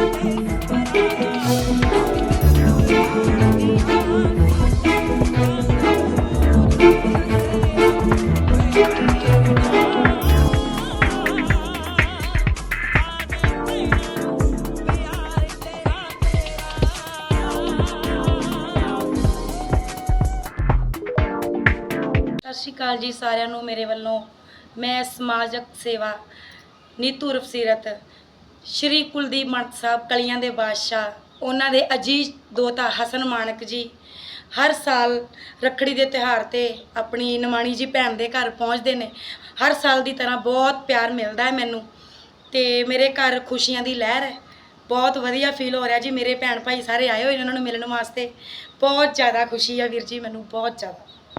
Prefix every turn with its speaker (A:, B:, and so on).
A: Thank you. ਸਤਿ ਸ਼੍ਰੀ ਅਕਾਲ ਜੀ ਸਾਰਿਆਂ ਨੂੰ ਮੇਰੇ ਵੱਲੋਂ। ਮੈਂ ਸਮਾਜਿਕ ਸੇਵਾ ਨੀਤੂ ਰਫਸੀਰਤ ਸ਼੍ਰੀ ਕੁਲਦੀਪ ਮੰਤ ਸਾਹਿਬ ਕਲੀਆਂ ਦੇ ਬਾਦਸ਼ਾਹ, ਉਹਨਾਂ ਦੇ ਅਜੀਜ਼ ਦੋਤਾ ਹਸਨ ਮਾਨਕ ਜੀ। ਹਰ ਸਾਲ ਰੱਖੜੀ ਦੇ ਤਿਉਹਾਰ ਤੇ ਆਪਣੀ ਨਮਾਣੀ ਜੀ ਭੈਣ ਦੇ ਘਰ ਪਹੁੰਚਦੇ ਨੇ। ਹਰ ਸਾਲ ਦੀ ਤਰ੍ਹਾਂ ਬਹੁਤ ਪਿਆਰ ਮਿਲਦਾ ਹੈ ਮੈਨੂੰ ਤੇ ਮੇਰੇ ਘਰ ਖੁਸ਼ੀਆਂ ਦੀ ਲਹਿਰ ਹੈ। ਬਹੁਤ ਵਧੀਆ ਫੀਲ ਹੋ ਰਿਹਾ ਜੀ। ਮੇਰੇ ਭੈਣ ਭਾਈ ਸਾਰੇ ਆਏ ਹੋਏ ਨੇ ਉਹਨਾਂ ਨੂੰ ਮਿਲਣ ਵਾਸਤੇ। ਬਹੁਤ ਜ਼ਿਆਦਾ ਖੁਸ਼ੀ ਆ ਵੀਰ ਜੀ, ਮੈਨੂੰ ਬਹੁਤ ਜ਼ਿਆਦਾ।